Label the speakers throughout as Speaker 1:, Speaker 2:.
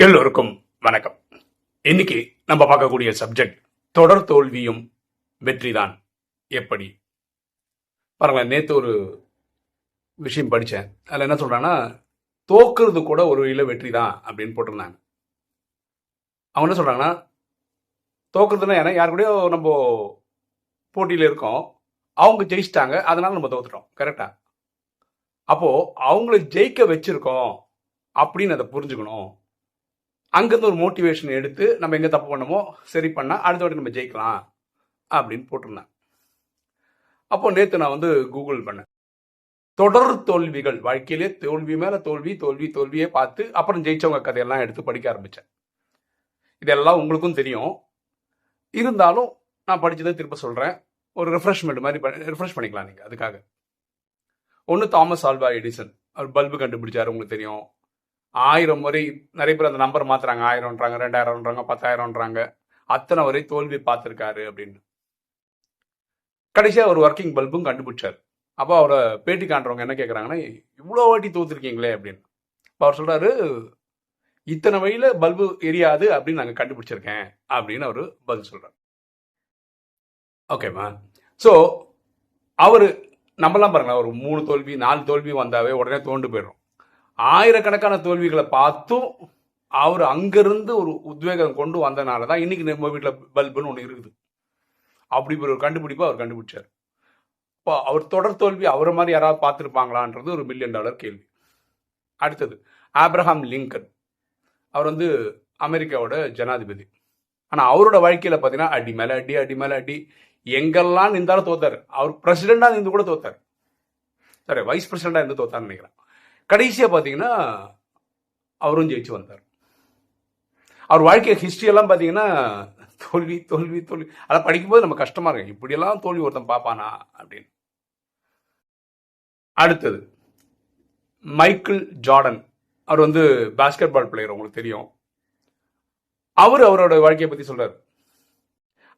Speaker 1: எல்லோருக்கும் வணக்கம். இன்னைக்கு நம்ம பார்க்கக்கூடிய சப்ஜெக்ட் தொடர் தோல்வியும் வெற்றிதான். எப்படி? பாருங்களேன் நேற்று ஒரு விஷயம் படித்தேன் அதில் என்ன சொல்கிறான்னா தோக்குறது கூட ஒரு வழியில் வெற்றி தான் அப்படின்னு போட்டிருந்தாங்க. அவங்க என்ன சொல்கிறாங்கன்னா தோக்குறதுன்னா ஏன்னா யார் கூடயோ நம்ம போட்டியில் இருக்கோம். அவங்க ஜெயிச்சிட்டாங்க. அதனால நம்ம தோத்துட்டோம். கரெக்டாக அப்போது அவங்கள ஜெயிக்க வச்சுருக்கோம் அப்படின்னு அதை புரிஞ்சுக்கணும். அங்கேருந்து ஒரு மோட்டிவேஷன் எடுத்து நம்ம எங்கே தப்பு பண்ணமோ சரி பண்ணால் அடுத்த வாட்டி நம்ம ஜெயிக்கலாம் அப்படின்னு போட்டிருந்தேன். அப்போ நேற்று நான் வந்து கூகுள் பண்ணேன். தொடர் தோல்விகள் வாழ்க்கையிலே தோல்வி மேலே தோல்வி தோல்வி தோல்வியே பார்த்து அப்புறம் ஜெயிச்சவங்க கதையெல்லாம் எடுத்து படிக்க ஆரம்பித்தேன் இதெல்லாம் உங்களுக்கும் தெரியும். இருந்தாலும் நான் படித்ததை திரும்ப சொல்கிறேன் ஒரு ரெஃப்ரெஷ்மெண்ட் மாதிரி ரெஃப்ரெஷ் பண்ணிக்கலாம் நீங்கள் அதுக்காக. ஒன்று தாமஸ் ஆல்வா எடிசன். அவர் பல்பு கண்டுபிடிச்சாரு உங்களுக்கு தெரியும். ஆயிரம் வரை நிறைய பேர் அந்த நம்பர் மாத்துறாங்க. ஆயிரம்ன்றாங்க ரெண்டாயிரம்ன்றாங்க பத்தாயிரம்ன்றாங்க. அத்தனை வரை தோல்வி பார்த்துருக்காரு அப்படின்னு. கடைசியாக ஒரு ஒர்க்கிங் பல்பும் கண்டுபிடிச்சார். அப்போ அவரை பேட்டி காண்றவங்க என்ன கேட்குறாங்கன்னா இவ்வளோ வாட்டி தோத்துருக்கீங்களே அப்படின்னு. அப்போ அவர் சொல்கிறாரு இத்தனை வழியில் பல்பு எரியாது அப்படின்னு நாங்கள் கண்டுபிடிச்சிருக்கேன் அப்படின்னு அவர் பதில் சொல்கிறார் ஓகேம்மா ஸோ அவர் நம்மலாம் பாருங்களேன் ஒரு மூணு தோல்வி நாலு தோல்வி வந்தாவே உடனே தோண்டு போயிடும். ஆயிரக்கணக்கான தோல்விகளை பார்த்தும் அவர் அங்கிருந்து ஒரு உத்வேகம் கொண்டு வந்தனால தான் இன்னைக்கு நம்ம வீட்டில் பல்புன்னு ஒன்று இருக்குது. அப்படி ஒரு கண்டுபிடிப்பு அவர் கண்டுபிடிச்சார். இப்போ அவர் தொடர் தோல்வி அவரை மாதிரி யாராவது பார்த்துருப்பாங்களான்றது ஒரு மில்லியன் டாலர் கேள்வி. அடுத்தது ஆப்ரஹாம் லிங்கன். அவர் வந்து அமெரிக்காவோட ஜனாதிபதி. ஆனால் அவரோட வாழ்க்கையில் பார்த்தீங்கன்னா அடி மேலே அடி அடி மேலே அடி. எங்கெல்லாம் நின்றாலும் தோத்தார். அவர் பிரசிடெண்டாக நின்று கூட தோத்தார். சரி வைஸ் பிரசிடெண்டாக இருந்து தோத்தார்னு நினைக்கிறேன். கடைசியாக பார்த்தீங்கன்னா அவரும் ஜெயிச்சு வந்தார். அவர் வாழ்க்கை ஹிஸ்ட்ரியெல்லாம் பார்த்தீங்கன்னா தோல்வி தோல்வி தோல்வி. அதை படிக்கும்போது நம்ம கஷ்டமாக இருக்கு இப்படியெல்லாம் தோல்வி ஒருத்தன் பார்ப்பானா அப்படின்னு. அடுத்தது மைக்கேல் ஜார்டன் அவர் வந்து பாஸ்கெட் பால் பிளேயர் உங்களுக்கு தெரியும். அவர் அவரோட வாழ்க்கையை பற்றி சொல்கிறார்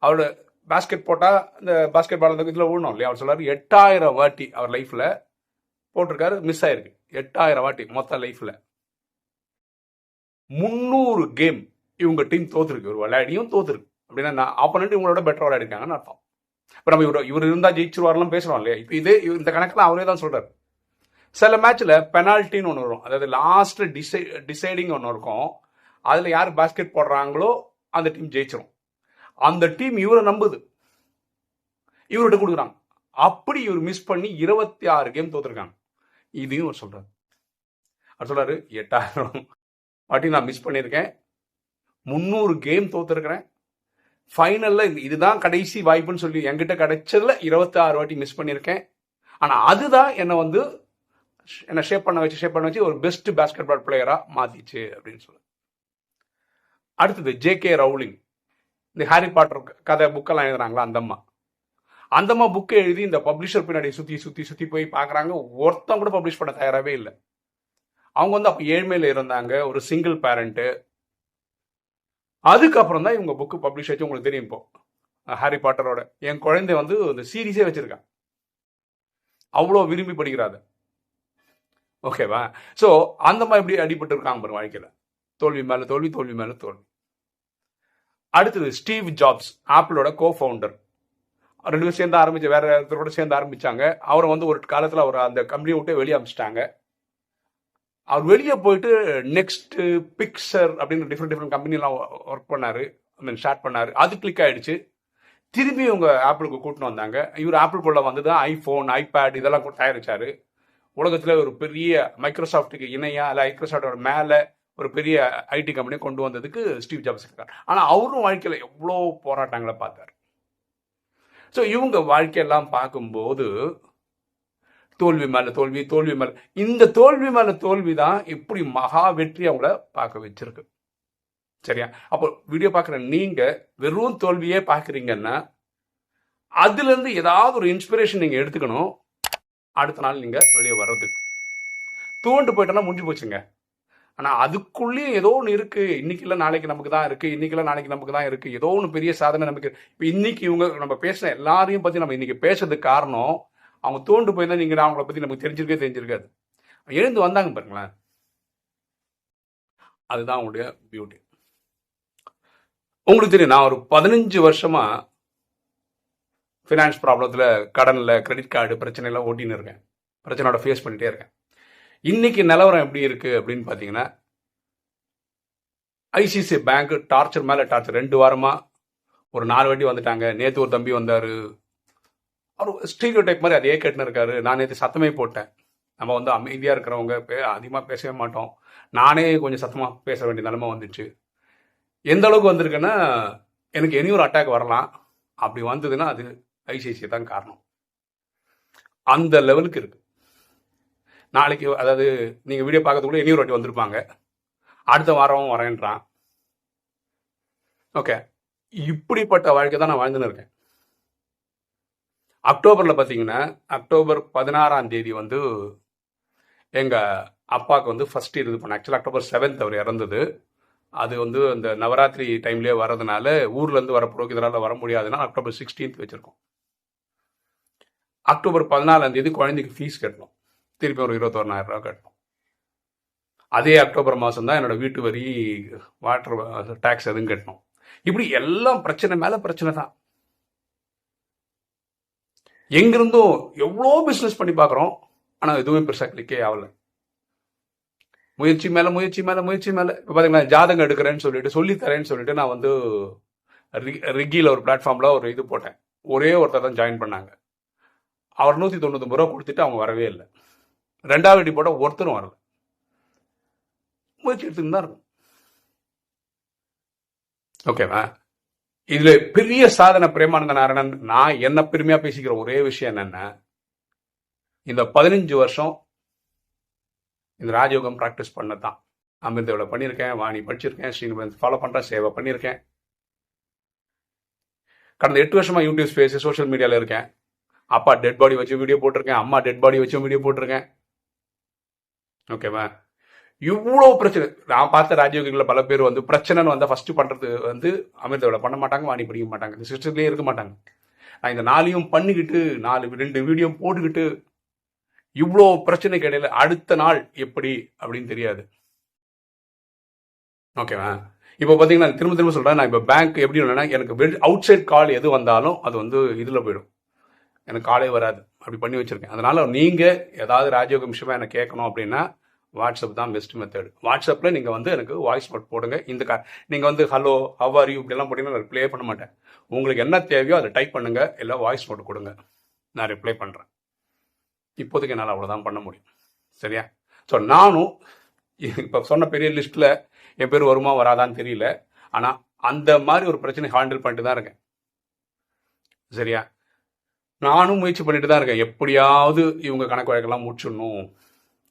Speaker 1: அவரோட பாஸ்கெட் போட்டால் இந்த பாஸ்கெட் பால் அந்த இதில் விழணும் இல்லையா? அவர் சொல்கிறார் எட்டாயிரம் வாட்டி அவர் லைஃப்பில் போட்டிருக்காரு மிஸ் ஆயிருக்கு. எட்டாயிரம் வாட்டி மொத்த லைஃப்ல முந்நூறு கேம் இவங்க டீம் தோத்துருக்கு. ஒரு விளையாடியும் தோத்துருக்கு. அப்படின்னா நான் ஆப்போனண்ட் இவங்களோட பெட்டர் விளையாடிருக்காங்கன்னு அர்த்தம். இப்போ நம்ம இவர் இவர் இருந்தால் ஜெயிச்சிருவாரெல்லாம் பேசுகிறோம் இல்லையா? இப்போ இதே இந்த கணக்கில் அவரே தான் சொல்கிறார் சில மேட்ச்சில் பெனால்ட்டின்னு ஒன்று வரும். அதாவது லாஸ்ட் டிசை டிசைடிங் ஒன்று இருக்கும். அதில் யார் பாஸ்கெட் போடுறாங்களோ அந்த டீம் ஜெயிச்சிரும். அந்த டீம் இவரை நம்புது. இவர்கிட்ட கொடுக்குறாங்க. அப்படி இவர் மிஸ் பண்ணி இருபத்தி ஆறு கேம் தோத்துருக்காங்க. இதையும் அவர் சொல்கிறார் அவர் சொல்கிறாரு எட்டாயிரம் வாட்டி நான் மிஸ் பண்ணியிருக்கேன். முந்நூறு கேம் தோத்துருக்கிறேன். ஃபைனலில் இதுதான் கடைசி வாய்ப்புன்னு சொல்லி என்கிட்ட கிடைச்சதில் இருபத்தி ஆறு வாட்டி மிஸ் பண்ணியிருக்கேன். ஆனால் அதுதான் என்னை வந்து என்னை ஷேப் பண்ண வச்சு ஷேப் பண்ண வச்சு ஒரு பெஸ்ட் பேஸ்கெட் பால் பிளேயராக மாத்திச்சு அப்படின்னு சொல்லு அடுத்தது ஜே கே ரவுலிங் இந்த ஹாரி பாட்டர் கதை புக்கெல்லாம் எழுதுறாங்களா அந்தம்மா அந்தம்மா புக்கை எழுதி இந்த பப்ளிஷர் பின்னாடி சுற்றி சுற்றி சுற்றி போய் பார்க்குறாங்க ஒருத்தவங்க கூட பப்ளிஷ் பண்ண தயாராகவே இல்லை. அவங்க வந்து அப்போ ஏழ்மையில் இருந்தாங்க. ஒரு சிங்கிள் பேரண்ட்டு அதுக்கப்புறம் தான் இவங்க புக்கு பப்ளிஷ் ஆச்சு. உங்களுக்கு தெரியும் இப்போ. ஹாரி பாட்டரோட. என் குழந்தை வந்து இந்த சீரீஸே வச்சிருக்கான் அவ்வளோ விரும்பி படிக்கிறாத ஓகேவா ஸோ அந்த மாதிரி எப்படி அடிபட்டு இருக்காங்க பாருங்க வாழ்க்கையில். தோல்வி மேலே தோல்வி தோல்வி மேலே தோல்வி. அடுத்தது ஸ்டீவ் ஜாப்ஸ் ஆப்பிளோட கோ ஃபவுண்டர் ரெண்டு பேரும் சேர்ந்து ஆரம்பிச்சு வேற ஒருத்தரோட சேர்ந்து ஆரம்பிச்சாங்க. அவரை வந்து ஒரு காலத்தில் அவர் அந்த கம்பெனியை விட்டு வெளியே அமிச்சிட்டாங்க. அவர் வெளியே போயிட்டு நெக்ஸ்ட் பிக்சர் அப்படின்னு டிஃப்ரெண்ட் டிஃப்ரெண்ட் கம்பெனிலாம் ஒர்க் பண்ணாரு. மீன் ஸ்டார்ட் பண்ணாரு. அது கிளிக் ஆயிடுச்சு. திரும்பி இவங்க ஆப்பிளுக்கு கூட்டின்னு வந்தாங்க. இவர் ஆப்பிள் போல வந்து தான் ஐஃபோன் ஐபேட் இதெல்லாம் கூட தயாரிச்சாரு. உலகத்தில் ஒரு பெரிய மைக்ரோசாஃப்ட்டுக்கு இணையா இல்லை மைக்ரோசாஃப்டோட மேலே ஒரு பெரிய ஐடி கம்பெனியை கொண்டு வந்ததுக்கு ஸ்டீவ் ஜாப்ஸ் இருக்கார். ஆனால் அவரும் வாழ்க்கையில் எவ்வளோ போராட்டங்களை பார்த்தார். ஸோ இவங்க வாழ்க்கையெல்லாம் பார்க்கும்போது தோல்வி மேலே தோல்வி தோல்வி மேலே இந்த தோல்வி மேலே தோல்வி தான் இப்படி மகா வெற்றி அவங்கள பார்க்க வச்சிருக்கு. சரியா? அப்போ வீடியோ பார்க்குற நீங்கள் வெறும் தோல்வியே பார்க்குறீங்கன்னா அதுலேருந்து ஏதாவது ஒரு இன்ஸ்பிரேஷன் நீங்கள் எடுத்துக்கணும். அடுத்த நாள் நீங்கள் வெளியே வர்றதுக்கு. தூண்டு போயிட்டோன்னா முடிஞ்சு போச்சுங்க. ஆனால் அதுக்குள்ளேயே ஏதோ ஒன்று இருக்கு. இன்னைக்கு இல்லை நாளைக்கு நமக்கு தான் இருக்கு. இன்னைக்கு இல்லை நாளைக்கு நமக்கு தான் இருக்கு. ஏதோ ஒன்று பெரிய சாதனை நமக்கு. இப்போ இன்னைக்கு இவங்க நம்ம பேசின எல்லாரையும் பற்றி நம்ம இன்னைக்கு பேசுறதுக்கு காரணம் அவங்க தோண்டு போயிருந்தா நீங்கள் அவங்கள பற்றி நமக்கு தெரிஞ்சிருக்கே தெரிஞ்சிருக்காது. எழுந்து வந்தாங்க பாருங்களேன். அதுதான் அவங்களுடைய பியூட்டி உங்களுக்கு தெரியும் நான் ஒரு பதினஞ்சு வருஷமா ஃபினான்ஸ் ப்ராப்ளத்தில் கடனில் கிரெடிட் கார்டு பிரச்சனையெல்லாம் ஓட்டின்னு இருக்கேன். பிரச்சனையோட ஃபேஸ் பண்ணிட்டே இருக்கேன். இன்னைக்கு நிலவரம் எப்படி இருக்கு அப்படின்னு பார்த்தீங்கன்னா ஐசிசி பேங்க் டார்ச்சர் மேலே டார்ச்சர் ரெண்டு வாரமா ஒரு நாலு வாட்டி வந்துட்டாங்க. நேற்று ஒரு தம்பி வந்தார். அவர் ஸ்டீரியோ டைப் மாதிரி அதே கேட்டுன்னு இருக்காரு. நான் நேற்று சத்தமே போட்டேன். நம்ம வந்து அமைதியாக இருக்கிறவங்க பே அதிகமாக பேசவே மாட்டோம். நானே கொஞ்சம் சத்தமாக பேச வேண்டிய நிலமை வந்துச்சு. எந்த அளவுக்கு வந்திருக்குன்னா எனக்கு இனி ஒரு அட்டாக் வரலாம். அப்படி வந்ததுன்னா அது ஐசிஐசி தான் காரணம். அந்த லெவலுக்கு இருக்குது நாளைக்கு அதாவது நீங்கள் வீடியோ பார்க்கறதுக்குள்ள இனி ஒரு வாட்டி வந்திருப்பாங்க. அடுத்த வாரம் வரேன்றான். ஓகே இப்படிப்பட்ட வாழ்க்கை தான் நான் வாழ்ந்துன்னு இருக்கேன். அக்டோபரில் பார்த்தீங்கன்னா அக்டோபர் பதினாறாம் தேதி வந்து எங்கள் அப்பாவுக்கு வந்து ஃபஸ்ட் இது பண்ண ஆக்சுவலாக அக்டோபர் செவன்த் அவர் இறந்தது. அது வந்து அந்த நவராத்திரி டைம்லேயே வரதுனால ஊர்லேருந்து வர புரோகிதரால் வர முடியாதுன்னா அக்டோபர் சிக்ஸ்டீன்த் வச்சுருக்கோம். அக்டோபர் பதினாலாம் தேதி குழந்தைக்கு ஃபீஸ் கட்டணும். திருப்பி ஒரு இருபத்தொன்னாயிரம் ரூபா கட்டணும். அதே அக்டோபர் மாதம் தான் என்னோட வீட்டு வரி வாட்டர் டேக்ஸ் எதுவும் கட்டணும். இப்படி எல்லாம் பிரச்சனை மேலே பிரச்சனை தான். எங்கிருந்தும் எவ்வளோ பிஸ்னஸ் பண்ணி பார்க்குறோம் ஆனால் எதுவுமே பெருசாக கிளிக்கே ஆகல. முயற்சி மேலே முயற்சி மேலே முயற்சி மேலே. இப்போ பார்த்தீங்கன்னா ஜாதகம் எடுக்கிறேன்னு சொல்லிட்டு சொல்லித்தரேன்னு சொல்லிட்டு நான் வந்து ரிக்கியில் ஒரு பிளாட்ஃபார்மில் ஒரு இது போட்டேன். ஒரே ஒருத்தர் தான் ஜாயின் பண்ணாங்க. அவர் நூற்றி தொண்ணூத்தொம்பது ரூபா கொடுத்துட்டு அவங்க வரவே இல்லை. ரெண்டாவது அடி போட்டால் ஒருத்தரும் வரல. முயற்சி எடுத்துன்னு தான் இருக்கும். ஓகேவா இதுல பெரிய சாதனை பிரேமானந்த நாராயணன் நான் என்ன பெருமையா பேசிக்கிற ஒரே விஷயம் என்னன்னா இந்த பதினஞ்சு வருஷம் இந்த ராஜயோகம் ப்ராக்டிஸ் பண்ணதான் அமிர்தவில் பண்ணியிருக்கேன் வாணி படிச்சிருக்கேன் ஸ்ரீனிவாஸ் ஃபாலோ பண்ணுறேன் சேவை பண்ணியிருக்கேன். கடந்த எட்டு வருஷமா யூடியூப் ஸ்பேஸ் சோஷியல் மீடியாவில் இருக்கேன். அப்பா டெட் பாடி வச்சு வீடியோ போட்டிருக்கேன் அம்மா டெட் பாடி வச்சு வீடியோ போட்டிருக்கேன். ஓகேவா இவ்வளோ பிரச்சனை. நான் பார்த்த ராஜயோகிகளில் பல பேர் வந்து பிரச்சனைன்னு வந்தால் ஃபஸ்ட்டு பண்ணுறது வந்து அமிர்தோட பண்ண மாட்டாங்க வாணி பிடிக்க மாட்டாங்க. இந்த சிஸ்டத்துலேயே இருக்க மாட்டாங்க. நான் இந்த நாளையும் பண்ணிக்கிட்டு நாலு ரெண்டு வீடியோ போட்டுக்கிட்டு இவ்வளோ பிரச்சனைக்கு இடையில அடுத்த நாள் எப்படி அப்படின்னு தெரியாது. ஓகேவா இப்போ பார்த்தீங்கன்னா திரும்ப திரும்ப சொல்கிறேன் நான் இப்போ பேங்க் எப்படி ஒன்றுனா எனக்கு வெளி அவுட் சைட் கால் எது வந்தாலும் அது வந்து இதில் போயிடும். எனக்கு காலே வராது. அப்படி பண்ணி வச்சுருக்கேன். அதனால் நீங்கள் ஏதாவது ராஜயோக விஷயமாக எனக்கு கேட்கணும் அப்படின்னா வாட்ஸ்அப் தான் பெஸ்ட் மெத்தட் வாட்ஸ்அப்பில் நீங்கள் வந்து எனக்கு வாய்ஸ் நோட் போடுங்க. இந்த கா நீங்கள் வந்து ஹலோ ஹவ் ஆர் யூ இப்படிலாம் போட்டிங்கன்னா நான் ரிப்ளே பண்ண மாட்டேன். உங்களுக்கு என்ன தேவையோ அதை டைப் பண்ணுங்கள் இல்லை வாய்ஸ் நோட் கொடுங்க. நான் ரிப்ளை பண்ணுறேன் இப்போதைக்கு என்னால் அவ்வளோதான் பண்ண முடியும். சரியா? ஸோ நானும் இப்போ சொன்ன பெரிய லிஸ்ட்டில் என் பேர் வருமா வராதான்னு தெரியல. ஆனால் அந்த மாதிரி ஒரு பிரச்சனை ஹேண்டில் பண்ணிட்டு தான் இருக்கேன். சரியா? நானும் முயற்சி பண்ணிட்டு தான் இருக்கேன். எப்படியாவது இவங்க கணக்கு வழக்கெல்லாம் முடிச்சிடணும்.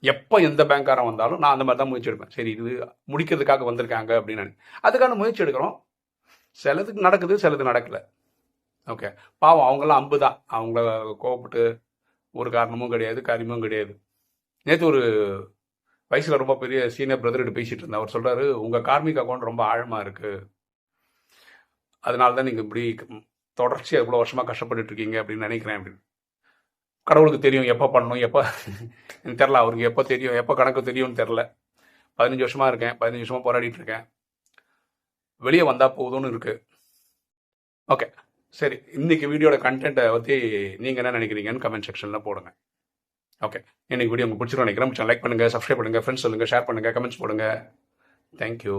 Speaker 1: எப்போ எந்த பேங்க்காரன் வந்தாலும் நான் அந்த மாதிரி தான் முயற்சி எடுப்பேன். சரி இது முடிக்கிறதுக்காக வந்திருக்காங்க அப்படின்னு அதுக்கான முயற்சி எடுக்கிறோம். சிலதுக்கு நடக்குது சிலது நடக்கலை. ஓகே. பாவம் அவங்கெல்லாம் அம்பு தான். அவங்கள கோவப்பட்டு ஒரு காரணமும் கிடையாது காரியமும் கிடையாது. நேற்று ஒரு வயசில் ரொம்ப பெரிய சீனியர் பிரதர்கிட்ட பேசிகிட்டு இருந்தேன். அவர் சொல்கிறாரு உங்கள் கார்மிக் அக்கௌண்ட் ரொம்ப ஆழமாக இருக்குது அதனால தான் நீங்கள் இப்படி தொடர்ச்சியாக எவ்வளோ வருஷமாக கஷ்டப்பட்டுட்டு இருக்கீங்க அப்படின்னு நினைக்கிறேன் அப்படின்னு. கடவுளுக்கு தெரியும் எப்போ பண்ணணும் எப்போ தெரில அவருக்கு எப்போ தெரியும் எப்போ கணக்கு தெரியும்னு தெரில பதினஞ்சு வருஷமாக இருக்கேன் பதினஞ்சு வருஷமாக போராடிட்டு இருக்கேன். வெளியே வந்தால் போதும்னு இருக்குது ஓகே சரி இன்னைக்கு வீடியோட கண்டென்ட்டை பற்றி நீங்கள் என்ன நினைக்கிறீங்கன்னு கமெண்ட் செக்ஷனில் போடுங்க. ஓகே இன்னைக்கு வீடியோ உங்களுக்கு பிடிச்சிருக்கோம் நினைக்கிறேன். லைக் பண்ணுங்கள் சப்ஸ்கிரைப் பண்ணுங்கள் ஃப்ரெண்ட்ஸ் சொல்லுங்கள் ஷேர் பண்ணுங்கள் கமெண்ட்ஸ் போடுங்க. தேங்க்யூ